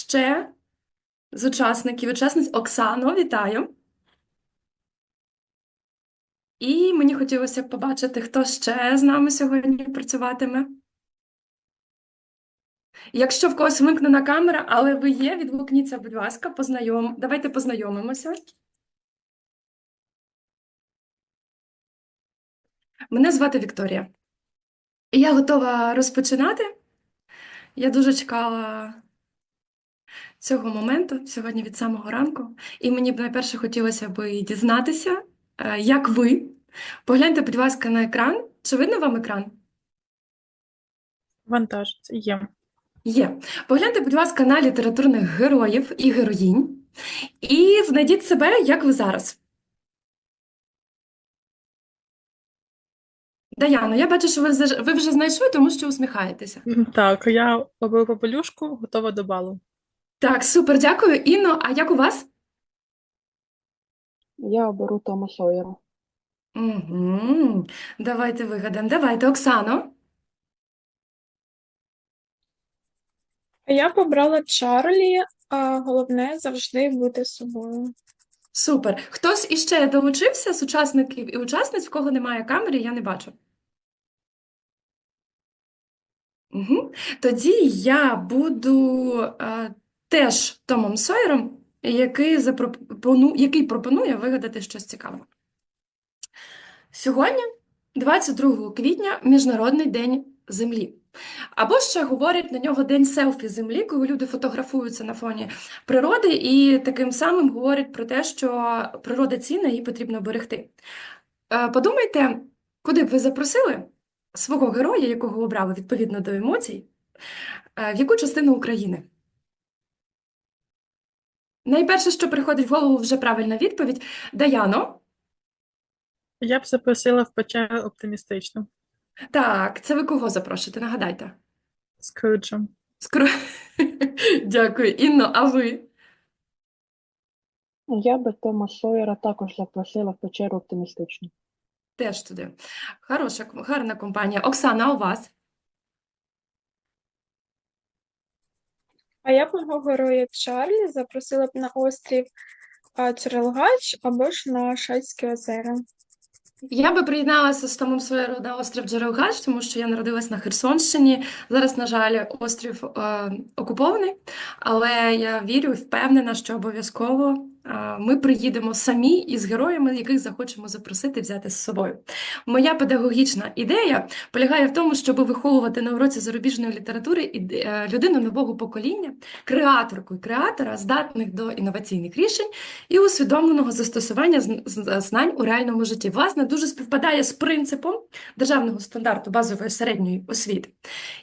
ще з учасників, учасниць Оксано, вітаю. І мені хотілося б побачити, хто ще з нами сьогодні працюватиме. Якщо в когось вимкнена камера, але ви є, відгукніться, будь ласка, познайом... давайте познайомимося. Мене звати Вікторія. Я готова розпочинати. Я дуже чекала цього моменту сьогодні від самого ранку. І мені б найперше хотілося б дізнатися, е, як ви. Погляньте, будь ласка, на екран. Чи видно вам екран? Вантажиться. Є. Є. Погляньте, будь ласка, на літературних героїв і героїнь. І знайдіть себе, як ви зараз. Даяно, я бачу, що ви, заж- ви вже знайшли, тому що усміхаєтеся. Так, я обрала попелюшку, готова до балу. Так, супер, дякую. Інно, а як у вас? Я оберу Тома Сойера. Угу. Давайте вигадаємо. Давайте, Оксано. Я побрала Чарлі, а головне завжди бути собою. Супер. Хтось іще долучився з учасників і учасниць, в кого немає камери, я не бачу. Угу. Тоді я буду е, теж Томом Сойером, який, запропону... який пропонує вигадати щось цікаве. Сьогодні, 22 квітня, Міжнародний день Землі. Або ще говорять на нього День селфі Землі, коли люди фотографуються на фоні природи і таким самим говорять про те, що природа цінна, її потрібно берегти. Е, Подумайте, куди б ви запросили свого героя, якого обрали відповідно до емоцій, е, в яку частину України? Найперше, що приходить в голову, вже правильна відповідь. Даяно. Я б запросила в печеру оптимістично. Так, це ви кого запрошуєте? Нагадайте. Скруджа. Скру... Дякую. Інно, а ви? Я би Тома Сойера також запросила в печеру оптимістично. Теж туди. Хороша, гарна компанія. Оксана, а у вас? А я б мого героя Чарлі запросила б на острів а, Черелгач або ж на Шацькі озера. Я би приєдналася з Томом Сойером на острів Джерелгач, тому що я народилась на Херсонщині. Зараз, на жаль, острів е, окупований, але я вірю і впевнена, що обов'язково ми приїдемо самі із героями, яких захочемо запросити взяти з собою. Моя педагогічна ідея полягає в тому, щоб виховувати на уроці зарубіжної літератури е, людину нового покоління, креаторку і креатора, здатних до інноваційних рішень і усвідомленого застосування знань у реальному житті. Власне, дуже співпадає з принципом державного стандарту базової середньої освіти.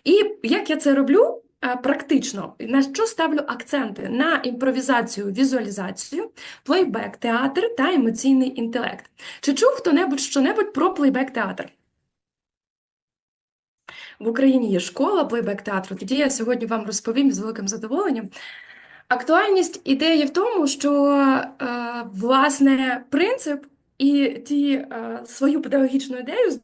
І як я це роблю? Е, Практично, на що ставлю акценти? На імпровізацію, візуалізацію, плейбек, театр та емоційний інтелект. Чи чув хто-небудь що-небудь про плейбек-театр? В Україні є школа плейбек-театру, тоді я сьогодні вам розповім з великим задоволенням. Актуальність ідеї в тому, що е, власне принцип і ті е, свою педагогічну ідею з,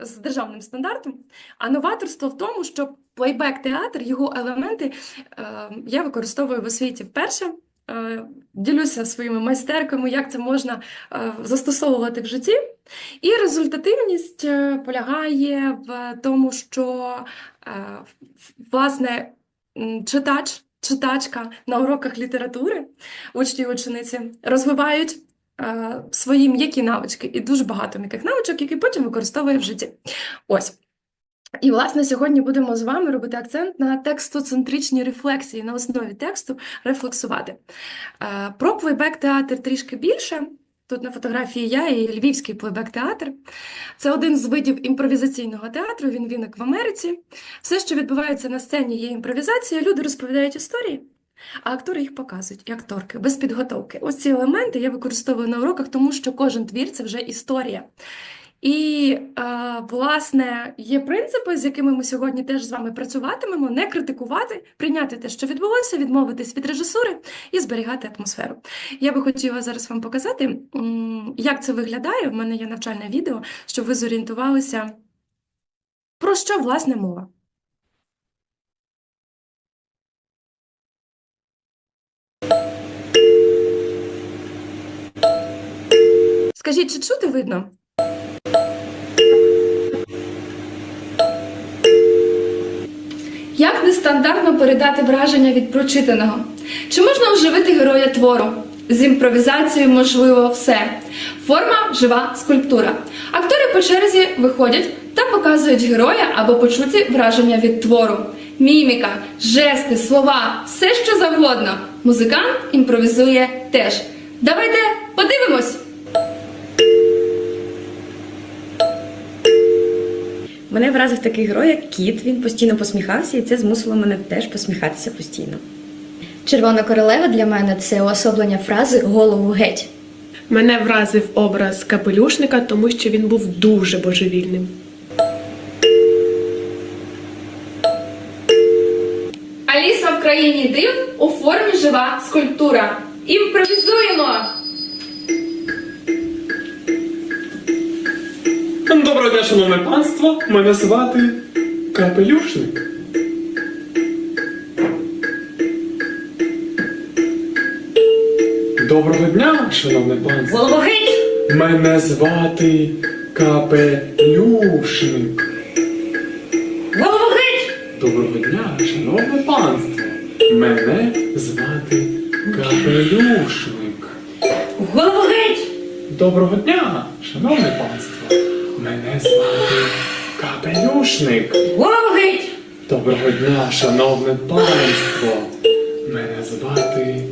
з державним стандартом, а новаторство в тому, що плейбек-театр, його елементи е, я використовую в освіті вперше. Е, Ділюся своїми майстерками, як це можна е, застосовувати в житті. І результативність полягає в тому, що власне читач, читачка на уроках літератури, учні і учениці розвивають свої м'які навички і дуже багато м'яких навичок, які потім використовує в житті. Ось. І, власне, сьогодні будемо з вами робити акцент на текстоцентричні рефлексії, на основі тексту рефлексувати. Е, Про плейбек-театр трішки більше. Тут на фотографії я і Львівський плейбек-театр. Це один з видів імпровізаційного театру, він виник в Америці. Все, що відбувається на сцені, є імпровізація, люди розповідають історії, а актори їх показують, і акторки, без підготовки. Ось ці елементи я використовую на уроках, тому що кожен твір це вже історія. І, е, власне, є принципи, з якими ми сьогодні теж з вами працюватимемо: не критикувати, прийняти те, що відбулося, відмовитись від режисури і зберігати атмосферу. Я би хотіла зараз вам показати, як це виглядає. В мене є навчальне відео, щоб ви зорієнтувалися, про що власне мова. Скажіть, чи чути видно? Нестандартно передати враження від прочитаного? Чи можна оживити героя твору? З імпровізацією можливо все. Форма жива скульптура. Актори по черзі виходять та показують героя або почуті враження від твору. Міміка, жести, слова, все що завгодно. Музикант імпровізує теж. Давайте подивимось! Мене вразив такий герой, як кіт. Він постійно посміхався, і це змусило мене теж посміхатися постійно. Червона королева для мене це уособлення фрази голову геть. Мене вразив образ капелюшника, тому що він був дуже божевільним. Аліса в країні див у формі жива скульптура. Імпровізуємо! Доброго дня, шановне панство. Мене звати Капелюшник. Доброго дня, шановне панство. Голово геть! Мене звати Капелюшник. Голово геть! Доброго дня, шановне панство. Мене звати Капелюшник. Голово! Доброго дня, шановне панство. Звати Капелюшник. Голово геть! Доброго дня, шановне панство. Мене звати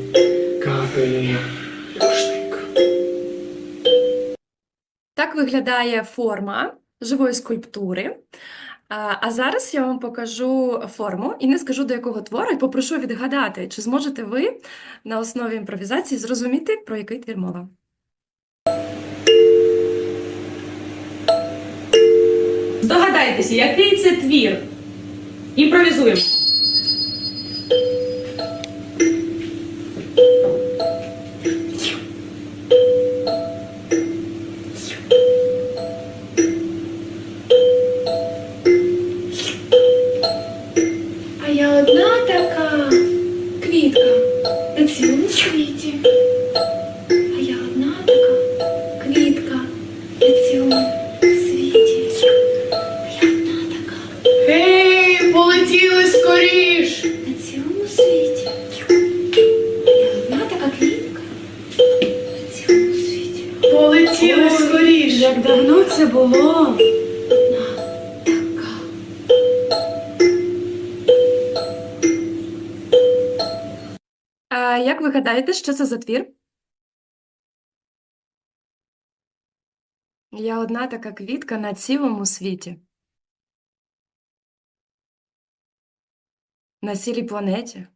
Капелюшник. Так виглядає форма живої скульптури. А зараз я вам покажу форму і не скажу до якого твору, і попрошу відгадати, чи зможете ви на основі імпровізації зрозуміти, про який твір мова. Здогадайтеся, який це твір? Імпровізуємо. Гадаєте, що це за твір? Я одна така квітка на цілому світі. На цілій планеті.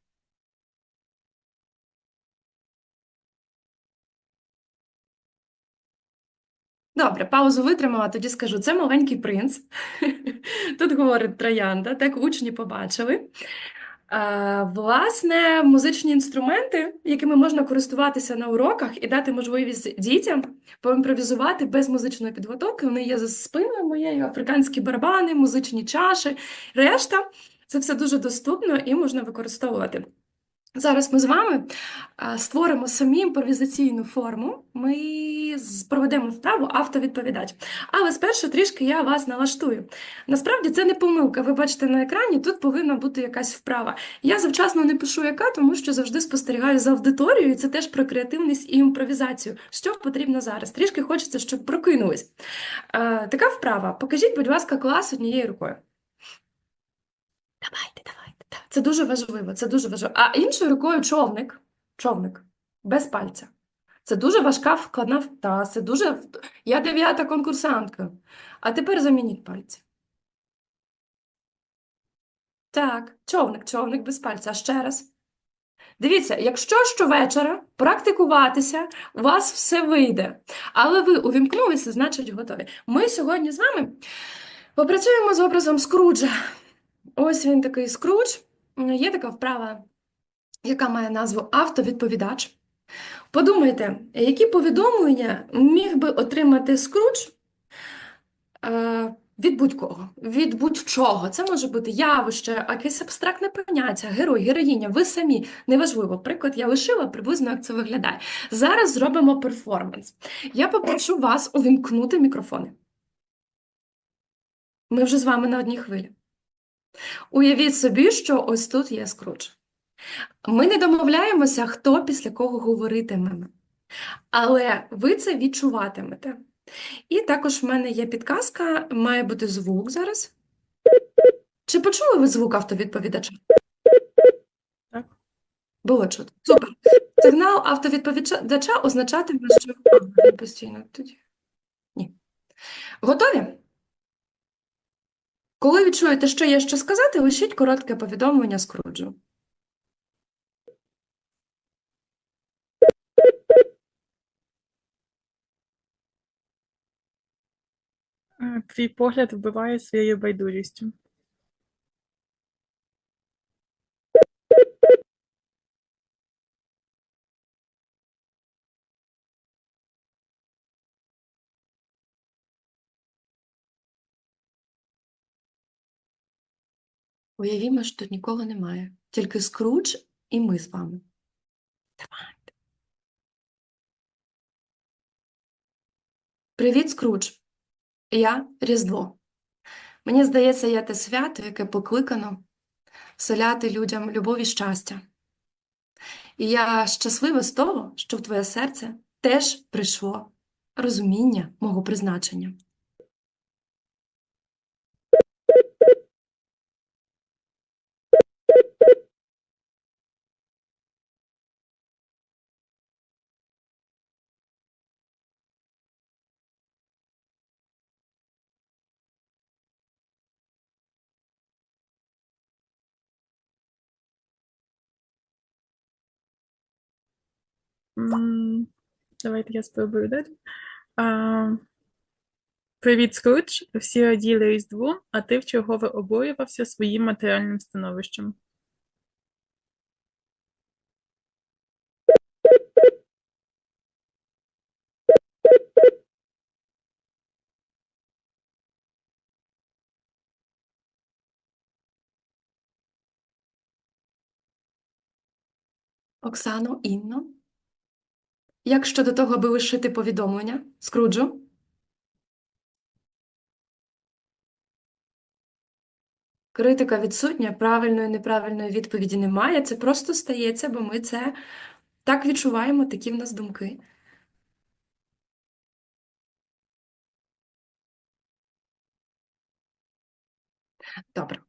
Добре, паузу витримала, тоді скажу. Це маленький принц. Тут говорить троянда, так учні побачили. Власне, музичні інструменти, якими можна користуватися на уроках і дати можливість дітям поімпровізувати без музичної підготовки. Вони є за спиною моєю, африканські барабани, музичні чаші, решта. Це все дуже доступно і можна використовувати. Зараз ми з вами створимо самі імпровізаційну форму. Ми проведемо вправу автовідповідач. Але спершу трішки я вас налаштую. Насправді це не помилка. Ви бачите на екрані, тут повинна бути якась вправа. Я завчасно не пишу яка, тому що завжди спостерігаю за аудиторією, і це теж про креативність і імпровізацію. Що потрібно зараз? Трішки хочеться, щоб прокинулись. Е, така вправа. Покажіть, будь ласка, клас однією рукою. Давайте, давайте. Це дуже важливо, це дуже важливо. А іншою рукою човник. Човник. Без пальця. Це дуже важка вкладна та це дуже. Я дев'ята конкурсантка. А тепер замініть пальці. Так, човник, човник без пальця. А ще раз. Дивіться, якщо щовечора практикуватися, у вас все вийде. Але ви увімкнулися, значить готові. Ми сьогодні з вами попрацюємо з образом Скруджа. Ось він такий Скрудж. Є така вправа, яка має назву автовідповідач. Подумайте, які повідомлення міг би отримати Скрудж, е, від будь-кого, від будь-чого. Це може бути явище, якесь абстрактне поняття, герой, героїня, ви самі. Неважливо. Приклад я лишила приблизно, як це виглядає. Зараз зробимо перформанс. Я попрошу вас увімкнути мікрофони. Ми вже з вами на одній хвилі. Уявіть собі, що ось тут є скруч. Ми не домовляємося, хто після кого говоритиме. Але ви це відчуватимете. І також в мене є підказка, має бути звук зараз. Чи почули ви звук автовідповідача? Так. Було чути. Супер. Сигнал автовідповідача означатиме, що постійно тоді. Ні. Готові? Коли відчуєте, що є що сказати, лишіть коротке повідомлення Скруджу. Твій погляд вбиває своєю байдужістю. Уявімо, що тут нікого немає. Тільки Скрудж і ми з вами. Давайте. Привіт, Скрудж. Я Різдво. Мені здається, я те свято, яке покликано вселяти людям любов і щастя. І я щаслива з того, що в твоє серце теж прийшло розуміння мого призначення. Давайте я спробую далі. Привіт, Скрудж. Всі раділи Різдву, а ти вчергове обурювався своїм матеріальним становищем. Оксано, Інно, як щодо того, аби лишити повідомлення Скруджу? Критика відсутня, правильної, неправильної відповіді немає. Це просто стається, бо ми це так відчуваємо, такі в нас думки. Добре.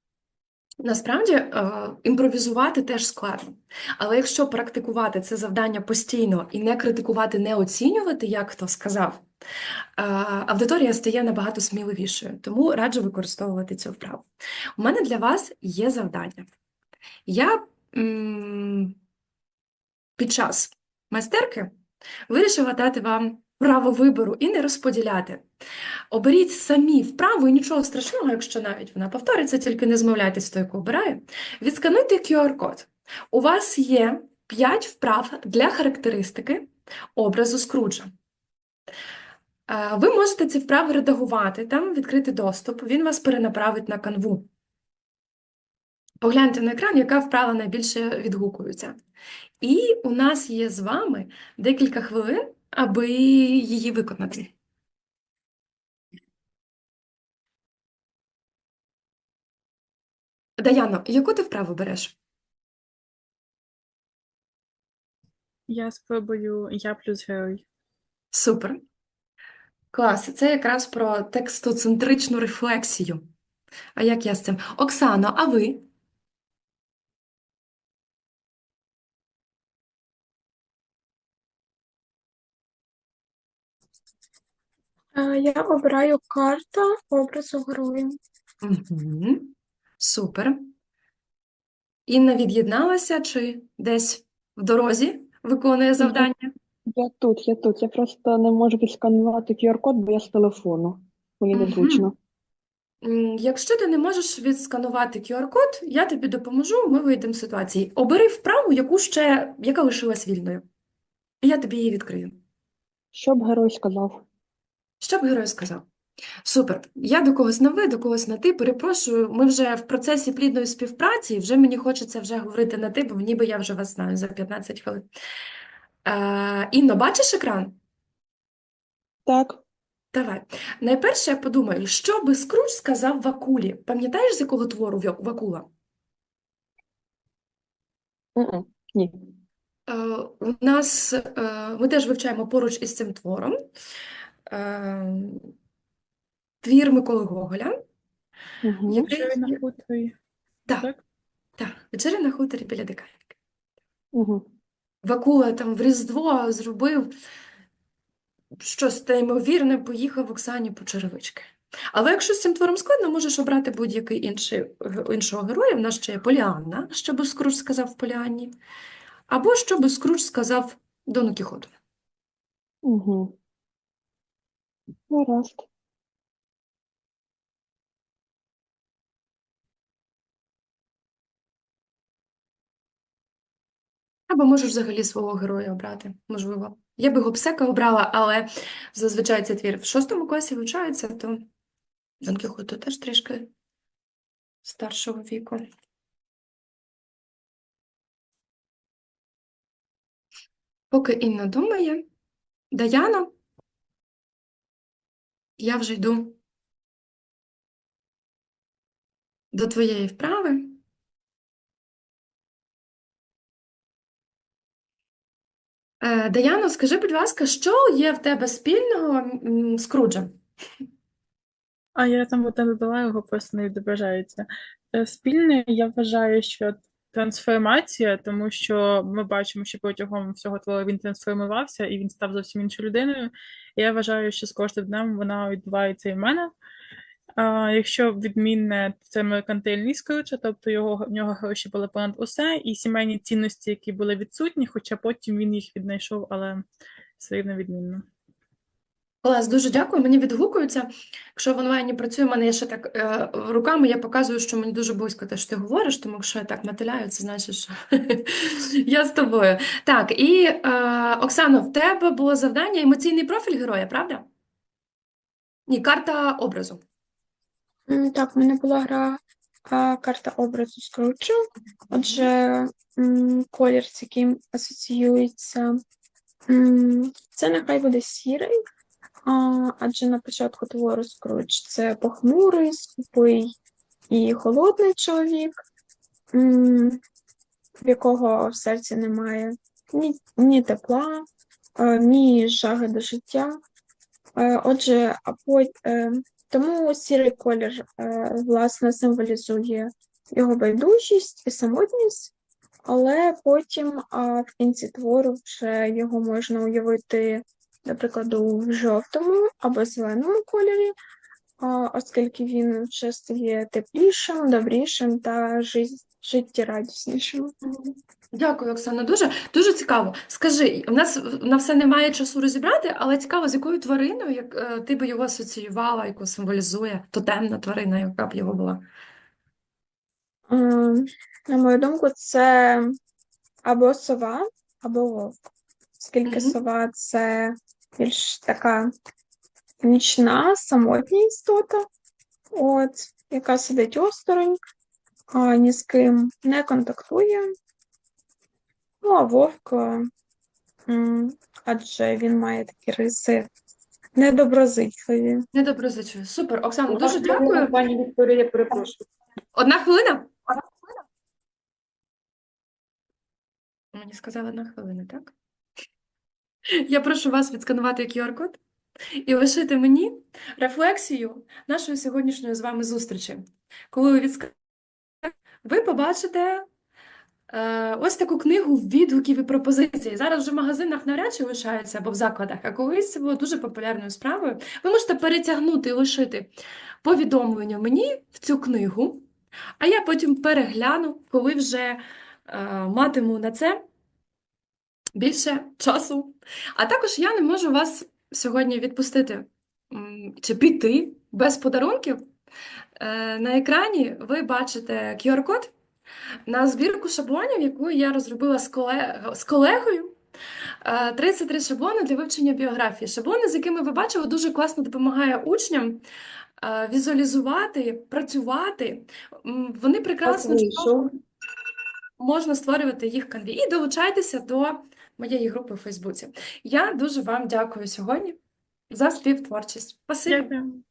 Насправді, е, імпровізувати теж складно. Але якщо практикувати це завдання постійно і не критикувати, не оцінювати, як хто сказав, е, аудиторія стає набагато сміливішою. Тому раджу використовувати цю вправу. У мене для вас є завдання. Я м, під час майстерки вирішила дати вам право вибору і не розподіляти. Оберіть самі вправу, і нічого страшного, якщо навіть вона повториться, тільки не змовляйтесь з той, яку обирає. Відскануйте QR-код. У вас є 5 вправ для характеристики образу Скруджа. Е, Ви можете ці вправи редагувати, там відкритий доступ, він вас перенаправить на канву. Погляньте на екран, яка вправа найбільше відгукується. І у нас є з вами декілька хвилин, аби її виконати. Даяно, яку ти вправу береш? Я спробую я плюс герой. Супер. Клас. Це якраз про текстоцентричну рефлексію. А як я з цим? Оксано, а ви? Я обираю карта образу героя. Угу. Супер. Інна від'єдналася чи десь в дорозі виконує завдання? Я тут, я тут. Я просто не можу відсканувати QR-код, бо я з телефону. Мені Мгм. незручно. М, Якщо ти не можеш відсканувати QR-код, я тобі допоможу, ми вийдемо з ситуації. Обери вправу, яку ще, яка лишилась вільною. І я тобі її відкрию. Що б герой сказав? Що б герой сказав? Супер. Я до когось на ви, до когось на ти. Перепрошую, ми вже в процесі плідної співпраці, і вже мені хочеться вже говорити на ти, бо ніби я вже вас знаю за 15 хвилин. Е, Інно, бачиш екран? Так. Давай. Найперше я подумаю, що би Скрудж сказав Вакулі? Пам'ятаєш, з якого твору Вакула? М-м. Ні. Е, У нас е, ми теж вивчаємо поруч із цим твором твір Миколи Гоголя, Угу. який Що на хуторі? Так. Так? так, вечеря на хуторі біля Диканьки. Угу. Вакула там в Різдво зробив щось неймовірне, поїхав Оксані по черевички. Але якщо з цим твором складно, можеш обрати будь-який інший, іншого героя. В нас ще є Поліанна, що би Скрудж сказав в Поліанні, або що би Скрудж сказав Дону Кіхоту. Угу. Гаразд. Або можеш взагалі свого героя обрати, можливо. Я би Гобсека обрала, але зазвичай цей твір в шостому класі вивчається, то Дон Кіхоту теж трішки старшого віку. Поки Інна думає, Даяно, я вже йду до твоєї вправи. Е, Даяно, скажи, будь ласка, що є в тебе спільного з Скруджем? А я там от не додала його, просто не відображається. Е, Спільне, я вважаю, що трансформація, тому що ми бачимо, що протягом всього твору він трансформувався і він став зовсім іншою людиною. І я вважаю, що з кожним днем вона відбувається і в мене. А, якщо відмінне, це меркантильний Скрудж, тобто його, в нього гроші були понад усе, і сімейні цінності, які були відсутні, хоча потім він їх віднайшов, але все рівно відмінно. Клас, дуже дякую. Мені відгукуються. Якщо в онлайні працюю, в мене є ще так е, руками, я показую, що мені дуже близько те, що ти говориш, тому якщо я так мотиляю, це значить, що я з тобою. Так, і е, Оксано, в тебе було завдання емоційний профіль героя, правда? Ні, карта образу. Так, в мене була гра а, карта образу Скруджа. Отже, м, колір, з яким асоціюється, м, це нехай буде сірий, адже на початку твору Скрудж це похмурий, скупий і холодний чоловік, в якого в серці немає ні, ні тепла, е, ні жаги до життя. Е, Отже, е, тому сірий колір, власне, символізує його байдужість і самотність, але потім в кінці твору вже його можна уявити, наприклад, у жовтому або зеленому кольорі, оскільки він вже стає теплішим, добрішим та життєрадіснішим. Дякую, Оксана. Дуже, дуже цікаво. Скажи, у нас на все немає часу розібрати, але цікаво, з якою твариною як, е, ти би його асоціювала, яку символізує тотемна тварина, яка б його була? Е, На мою думку, це або сова, або вовк. Оскільки Мгм. сова це більш така нічна, самотня істота, от, яка сидить осторонь, а, ні з ким не контактує. Ну, а вовк, е, м, адже він має такі риси недоброзичливі. Недоброзичливо. Супер. Оксана, дуже дякую. Пані Вікторія, перепрошую. Одна хвилина? Мені сказали одна хвилина, так? Я прошу вас відсканувати QR-код і лишити мені рефлексію нашої сьогоднішньої з вами зустрічі. Коли ви відскануєте, ви побачите е, ось таку книгу відгуків і пропозицій. Зараз вже в магазинах навряд чи лишаються або в закладах, а колись це було дуже популярною справою. Ви можете перетягнути і лишити повідомлення мені в цю книгу, а я потім перегляну, коли вже е, матиму на це більше часу. А також я не можу вас сьогодні відпустити чи піти без подарунків. Е, на екрані ви бачите QR-код на збірку шаблонів, яку я розробила з колегою. Е, 33 шаблони для вивчення біографії. Шаблони, з якими ви бачили, дуже класно допомагає учням е, візуалізувати, працювати. Вони прекрасно можна створювати їх канві. І долучайтеся до моєї групи в Фейсбуці. Я дуже вам дякую сьогодні за співтворчість. Спасибі. Дякую.